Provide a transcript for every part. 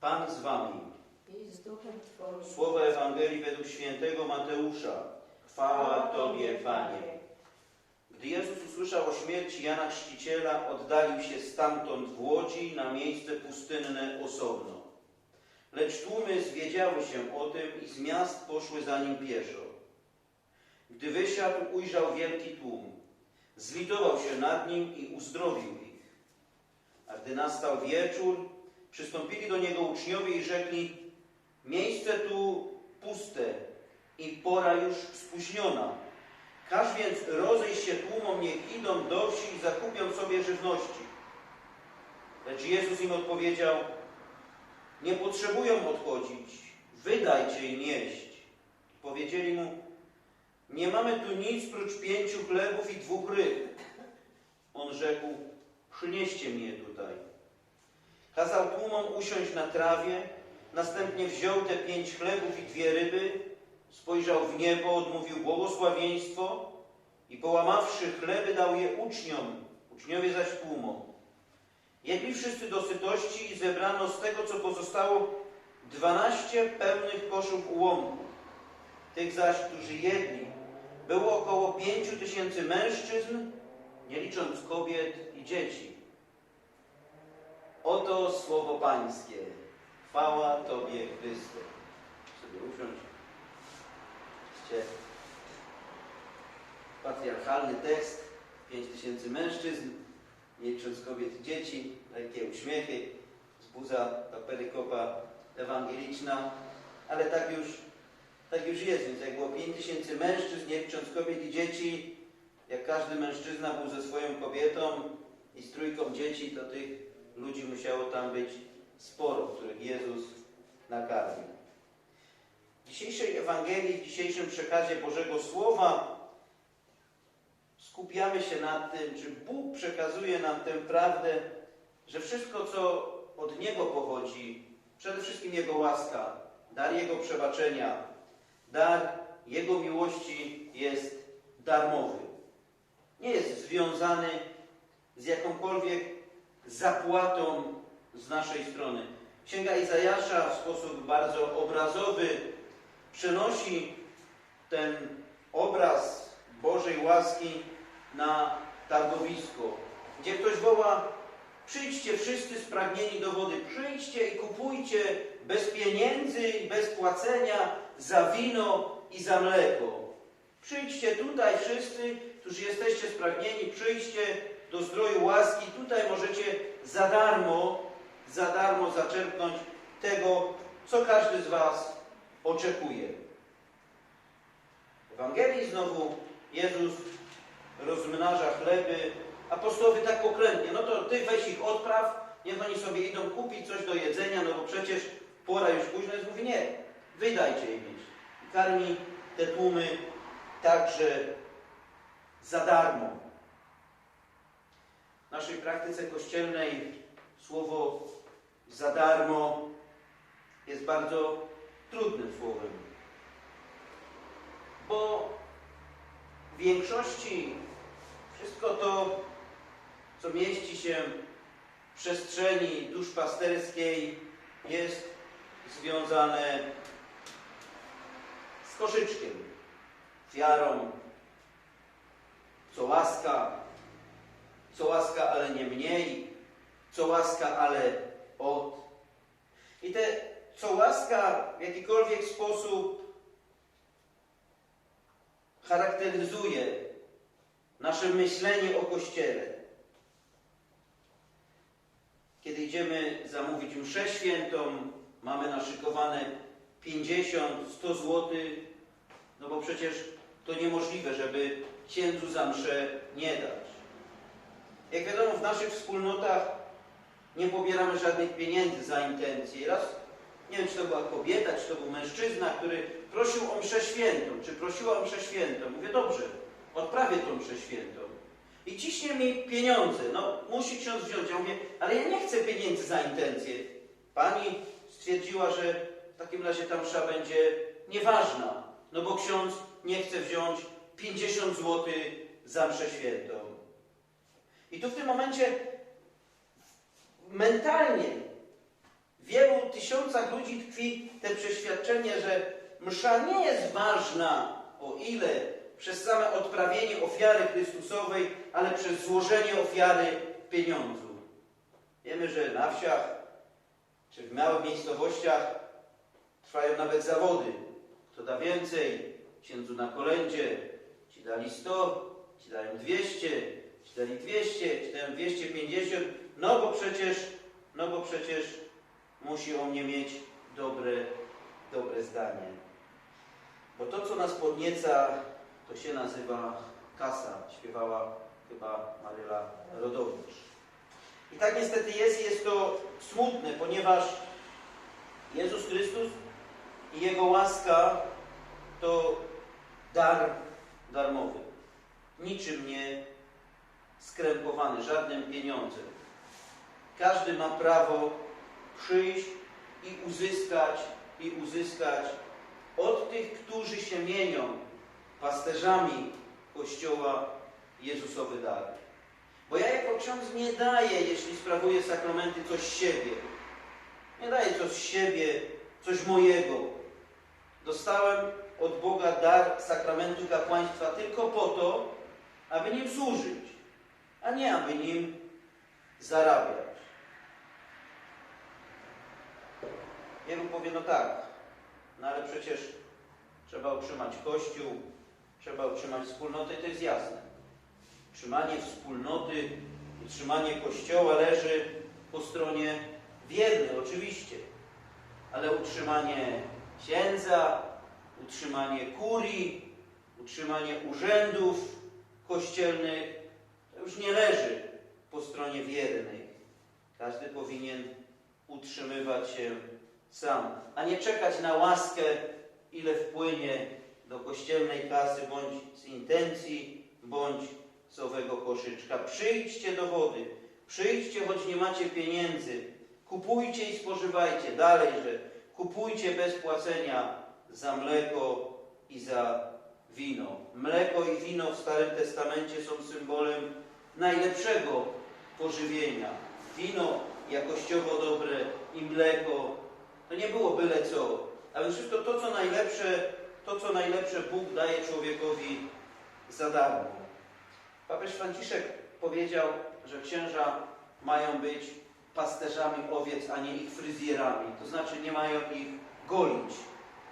Pan z wami. i z duchem Twoim. Słowa Ewangelii według świętego Mateusza. Chwała Tobie, Panie. Gdy Jezus usłyszał o śmierci Jana Chrzciciela, oddalił się stamtąd w łodzi na miejsce pustynne osobno. Lecz tłumy zwiedziały się o tym i z miast poszły za nim pieszo. Gdy wysiadł, ujrzał wielki tłum. Zlitował się nad nim i uzdrowił ich. A gdy nastał wieczór, przystąpili do niego uczniowie i rzekli: Miejsce tu puste i pora już spóźniona. Każ więc rozejść się tłumom, niech idą do wsi i zakupią sobie żywności. Lecz Jezus im odpowiedział, nie potrzebują odchodzić, wydajcie im jeść. Powiedzieli mu, nie mamy tu nic prócz pięciu chlebów i dwóch ryb. On rzekł, przynieście mi je tutaj. Kazał tłumom usiąść na trawie, następnie wziął te pięć chlebów i dwie ryby, spojrzał w niebo, odmówił błogosławieństwo i połamawszy chleby dał je uczniom, uczniowie zaś tłumom. Jedli wszyscy do sytości i zebrano z tego, co pozostało, dwanaście pełnych koszów ułomków. Tych zaś, którzy jedli, było około pięciu tysięcy mężczyzn, nie licząc kobiet i dzieci. Oto słowo Pańskie. Chwała Tobie, Chryste. Sobie usiąść. Oczywiście patriarchalny tekst. Pięć tysięcy mężczyzn, nie licząc kobiet dzieci. Lekkie uśmiechy. Wzbudza ta perykopa ewangeliczna. Ale tak już, tak już jest. Więc jak było pięć tysięcy mężczyzn, nie licząc kobiet i dzieci, jak każdy mężczyzna był ze swoją kobietą i z trójką dzieci, to tych ludzi musiało tam być sporo, których Jezus nakarmił. W dzisiejszej Ewangelii, w dzisiejszym przekazie Bożego Słowa skupiamy się na tym, czy Bóg przekazuje nam tę prawdę, że wszystko, co od Niego pochodzi, przede wszystkim Jego łaska, dar Jego przebaczenia, dar Jego miłości jest darmowy. Nie jest związany z jakąkolwiek zapłatą z naszej strony. Księga Izajasza w sposób bardzo obrazowy przenosi ten obraz Bożej łaski na targowisko, gdzie ktoś woła przyjdźcie wszyscy spragnieni do wody, przyjdźcie i kupujcie bez pieniędzy i bez płacenia za wino i za mleko. Przyjdźcie tutaj wszyscy, którzy jesteście spragnieni, przyjdźcie do zdroju łaski. Tutaj możecie za darmo, za darmo zaczerpnąć tego, co każdy z Was oczekuje. W Ewangelii znowu Jezus rozmnaża chleby. Apostołowie tak pokrętnie, no to Ty weź ich odpraw, niech oni sobie idą kupić coś do jedzenia, no bo przecież pora już późna jest. Mówi, nie, wydajcie im jeść. I karmi te tłumy także za darmo. W naszej praktyce kościelnej słowo za darmo jest bardzo trudnym słowem, bo w większości wszystko to, co mieści się w przestrzeni duszpasterskiej, jest związane z koszyczkiem, wiarą, co łaska, co łaska, ale nie mniej, co łaska, ale od. I te co łaska w jakikolwiek sposób charakteryzuje nasze myślenie o Kościele. Kiedy idziemy zamówić mszę świętą, mamy naszykowane 50, 100 złotych, no bo przecież to niemożliwe, żeby księdzu za mszę nie dać. Jak wiadomo, w naszych wspólnotach nie pobieramy żadnych pieniędzy za intencje. Raz, nie wiem, czy to była kobieta, czy to był mężczyzna, który prosił o mszę świętą, czy prosiła o mszę świętą. Mówię, dobrze, odprawię tą mszę świętą. I ciśnie mi pieniądze. No, musi ksiądz wziąć. Ja mówię, ale ja nie chcę pieniędzy za intencje. Pani stwierdziła, że w takim razie ta msza będzie nieważna, no bo ksiądz nie chce wziąć 50 zł za mszę świętą. I tu w tym momencie mentalnie, w wielu tysiącach ludzi tkwi te przeświadczenie, że msza nie jest ważna, o ile przez same odprawienie ofiary Chrystusowej, ale przez złożenie ofiary pieniądzu. Wiemy, że na wsiach czy w małych miejscowościach trwają nawet zawody. Kto da więcej, księdzu na kolędzie, ci dali 100, ci dają 200, ci dali 200, ci dają 250, no bo przecież, no bo przecież musi o mnie mieć dobre, dobre zdanie. Bo to, co nas podnieca, to się nazywa kasa, śpiewała chyba Maryla Rodowicz. I tak niestety jest, jest to smutne, ponieważ Jezus Chrystus i Jego łaska to dar darmowy, niczym nie skrępowany, żadnym pieniądzem. Każdy ma prawo przyjść i uzyskać, i uzyskać od tych, którzy się mienią pasterzami Kościoła Jezusowy dar. Bo ja jako ksiądz nie daję, jeśli sprawuję sakramenty, coś z siebie. Nie daję coś z siebie, coś mojego. Dostałem od Boga dar sakramentu kapłaństwa tylko po to, aby nim służyć, a nie aby nim zarabiać. Wielu powie, no tak, no ale przecież trzeba utrzymać Kościół, trzeba utrzymać wspólnotę, to jest jasne. Utrzymanie wspólnoty, utrzymanie Kościoła leży po stronie wiernej, oczywiście, ale utrzymanie księdza, utrzymanie kurii, utrzymanie urzędów kościelnych, to już nie leży po stronie wiernej. Każdy powinien utrzymywać się sam, a nie czekać na łaskę, ile wpłynie do kościelnej kasy, bądź z intencji, bądź z owego koszyczka. Przyjdźcie do wody, przyjdźcie, choć nie macie pieniędzy, kupujcie i spożywajcie. Dalej, że kupujcie bez płacenia za mleko i za wino. Mleko i wino w Starym Testamencie są symbolem najlepszego pożywienia. Wino jakościowo dobre i mleko to nie było byle co, ale wszystko to, co najlepsze, to, co najlepsze Bóg daje człowiekowi za darmo. Papież Franciszek powiedział, że księża mają być pasterzami owiec, a nie ich fryzjerami. To znaczy nie mają ich golić.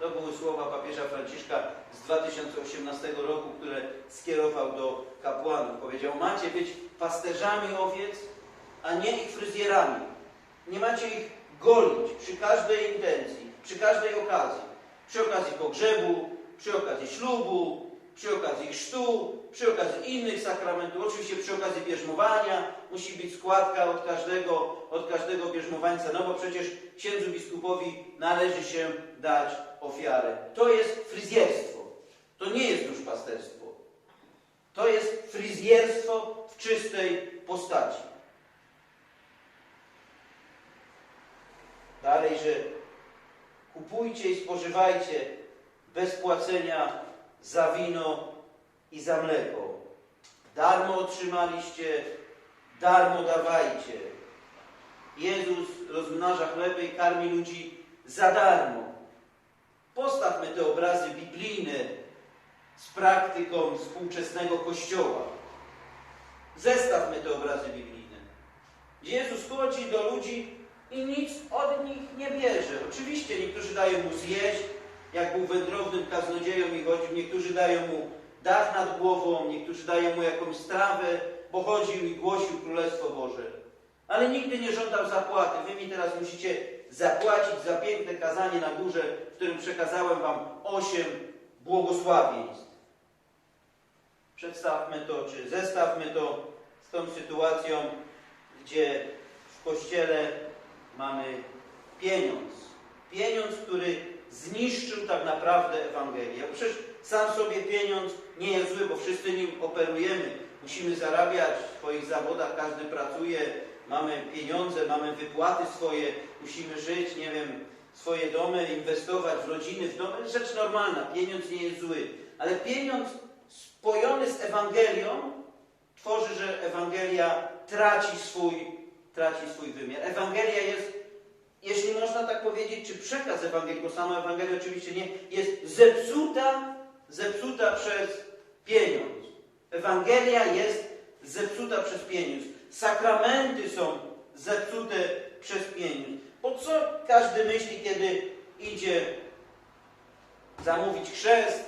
To były słowa papieża Franciszka z 2018 roku, które skierował do kapłanów. Powiedział, macie być pasterzami owiec, a nie ich fryzjerami. Nie macie ich golić przy każdej intencji, przy każdej okazji. Przy okazji pogrzebu, przy okazji ślubu, przy okazji chrztu, przy okazji innych sakramentów, oczywiście przy okazji bierzmowania musi być składka od każdego, od każdego bierzmowańca, no bo przecież księdzu biskupowi należy się dać ofiarę. To jest fryzjerstwo. To nie jest duszpasterstwo. To jest fryzjerstwo w czystej postaci. Dalej, że kupujcie i spożywajcie bez płacenia za wino i za mleko. Darmo otrzymaliście, darmo dawajcie. Jezus rozmnaża chleby i karmi ludzi za darmo. Postawmy te obrazy biblijne z praktyką współczesnego Kościoła. Zestawmy te obrazy biblijne. Jezus chodzi do ludzi i nic od nich nie bierze. Oczywiście niektórzy dają mu zjeść, jak był wędrownym kaznodzieją i chodził, niektórzy dają mu dach nad głową, niektórzy dają mu jakąś strawę, bo chodził i głosił Królestwo Boże. Ale nigdy nie żądał zapłaty. Wy mi teraz musicie zapłacić za piękne kazanie na górze, w którym przekazałem wam osiem błogosławieństw. Przedstawmy to, czy zestawmy to z tą sytuacją, gdzie w Kościele mamy pieniądz. Pieniądz, który zniszczył tak naprawdę Ewangelię. Przecież sam sobie pieniądz nie jest zły, bo wszyscy nim operujemy. Musimy zarabiać w swoich zawodach, każdy pracuje, mamy pieniądze, mamy wypłaty swoje, musimy żyć, nie wiem, swoje domy, inwestować w rodziny, w domy. Rzecz normalna, pieniądz nie jest zły. Ale pieniądz spojony z Ewangelią tworzy, że Ewangelia traci swój, traci swój wymiar. Ewangelia jest, jeśli można tak powiedzieć, czy przekaz Ewangelii, bo sama Ewangelia oczywiście nie, jest zepsuta, zepsuta przez pieniądz. Ewangelia jest zepsuta przez pieniądz. Sakramenty są zepsute przez pieniądz. Po co każdy myśli, kiedy idzie zamówić chrzest,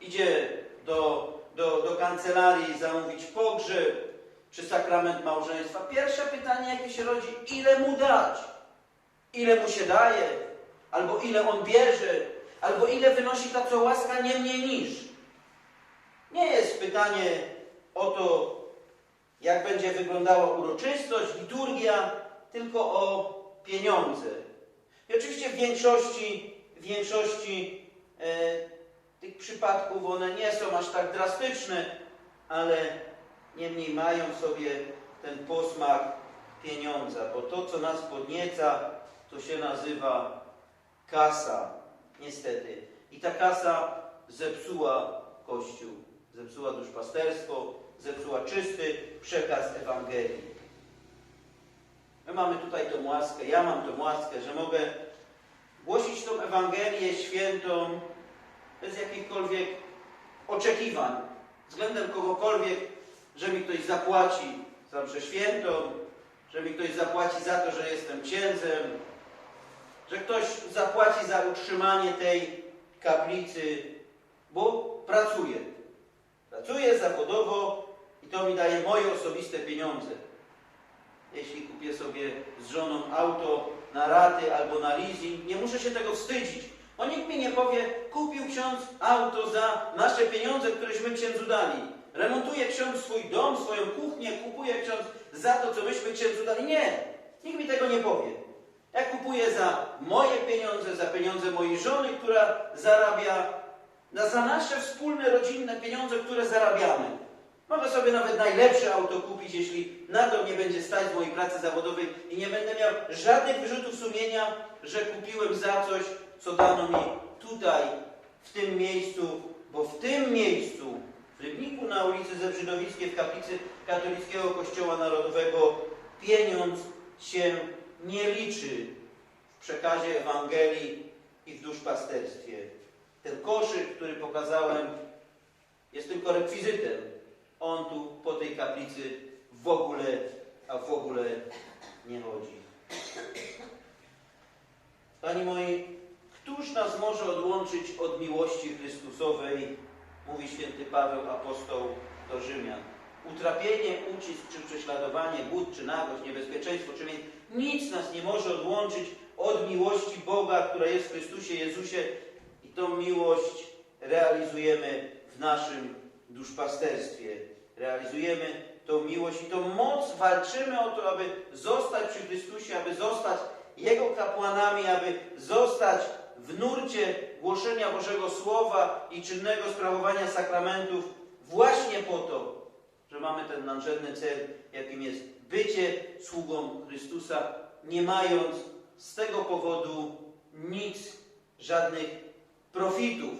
idzie do, do, do kancelarii zamówić pogrzeb czy sakrament małżeństwa? Pierwsze pytanie, jakie się rodzi, ile mu dać? Ile mu się daje? Albo ile on bierze? Albo ile wynosi ta co łaska nie mniej niż? Nie jest pytanie o to, jak będzie wyglądała uroczystość, liturgia, tylko o pieniądze. I oczywiście w większości, w większości e, tych przypadków one nie są aż tak drastyczne, ale niemniej mają sobie ten posmak pieniądza, bo to, co nas podnieca, to się nazywa kasa, niestety. I ta kasa zepsuła Kościół, zepsuła duszpasterstwo, zepsuła czysty przekaz Ewangelii. My mamy tutaj tą łaskę, ja mam tą łaskę, że mogę głosić tą Ewangelię świętą bez jakichkolwiek oczekiwań względem kogokolwiek, że mi ktoś zapłaci za mszę świętą, że mi ktoś zapłaci za to, że jestem księdzem, że ktoś zapłaci za utrzymanie tej kaplicy, bo pracuje. Pracuję zawodowo i to mi daje moje osobiste pieniądze. Jeśli kupię sobie z żoną auto na raty albo na leasing, nie muszę się tego wstydzić. Bo nikt mi nie powie, kupił ksiądz auto za nasze pieniądze, któreśmy księdzu dali. Remontuje ksiądz swój dom, swoją kuchnię, kupuje ksiądz za to, co myśmy księdzu dali. Nie, nikt mi tego nie powie. Ja kupuję za moje pieniądze, za pieniądze mojej żony, która zarabia, na, za nasze wspólne, rodzinne pieniądze, które zarabiamy. Mogę sobie nawet najlepsze auto kupić, jeśli na to nie będzie stać z mojej pracy zawodowej i nie będę miał żadnych wyrzutów sumienia, że kupiłem za coś, co dano mi tutaj, w tym miejscu, bo w tym miejscu, w Rybniku na ulicy Zebrzydowickiej, w kaplicy Katolickiego Kościoła Narodowego, pieniądz się nie liczy w przekazie Ewangelii i w duszpasterstwie. Ten koszyk, który pokazałem, jest tylko rekwizytem. On tu po tej kaplicy w ogóle, a w ogóle nie chodzi. Pani moi, któż nas może odłączyć od miłości Chrystusowej, mówi święty Paweł apostoł do Rzymian. Utrapienie, ucisk czy prześladowanie, głód czy nagość, niebezpieczeństwo czy mięk, nic nas nie może odłączyć od miłości Boga, która jest w Chrystusie Jezusie i tą miłość realizujemy w naszym duszpasterstwie. Realizujemy tą miłość i tą moc, walczymy o to, aby zostać przy Chrystusie, aby zostać Jego kapłanami, aby zostać w nurcie głoszenia Bożego Słowa i czynnego sprawowania sakramentów właśnie po to, że mamy ten nadrzędny cel, jakim jest bycie sługą Chrystusa, nie mając z tego powodu nic, żadnych profitów.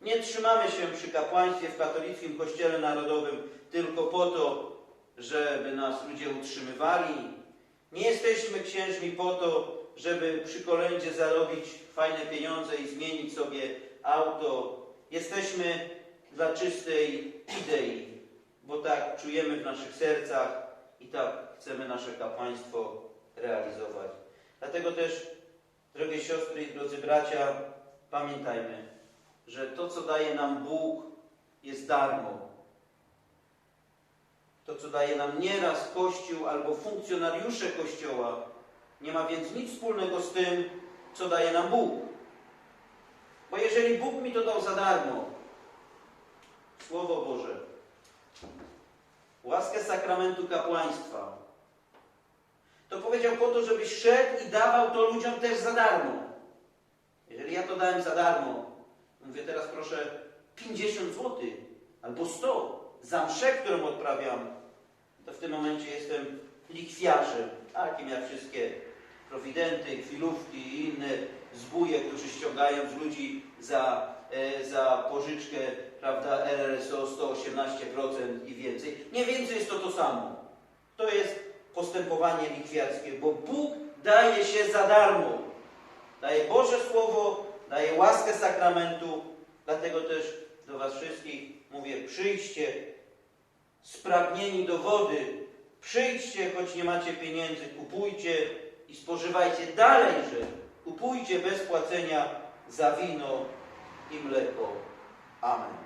Nie trzymamy się przy kapłaństwie w katolickim Kościele Narodowym tylko po to, żeby nas ludzie utrzymywali. Nie jesteśmy księżmi po to, żeby przy kolędzie zarobić fajne pieniądze i zmienić sobie auto. Jesteśmy dla czystej idei, bo tak czujemy w naszych sercach i tak chcemy nasze kapłaństwo realizować. Dlatego też, drogie siostry i drodzy bracia, pamiętajmy, że to, co daje nam Bóg, jest darmo. To, co daje nam nieraz Kościół albo funkcjonariusze Kościoła, nie ma więc nic wspólnego z tym, co daje nam Bóg. Bo jeżeli Bóg mi to dał za darmo, Słowo Boże, łaskę sakramentu kapłaństwa, to powiedział po to, żebyś szedł i dawał to ludziom też za darmo. Jeżeli ja to dałem za darmo, mówię teraz proszę 50 zł albo 100 za mszę, którą odprawiam, to w tym momencie jestem likwiarzem, takim jak wszystkie prowidenty, chwilówki i inne zbóje, którzy ściągają z ludzi za, e, za pożyczkę, prawda, RRSO 118% i więcej. Nie więcej jest to to samo. To jest postępowanie likwiarskie, bo Bóg daje się za darmo. daje Boże Słowo, daje łaskę sakramentu. Dlatego też do Was wszystkich mówię, przyjdźcie spragnieni do wody, przyjdźcie, choć nie macie pieniędzy, kupujcie i spożywajcie dalej, że kupujcie bez płacenia za wino i mleko. Amen.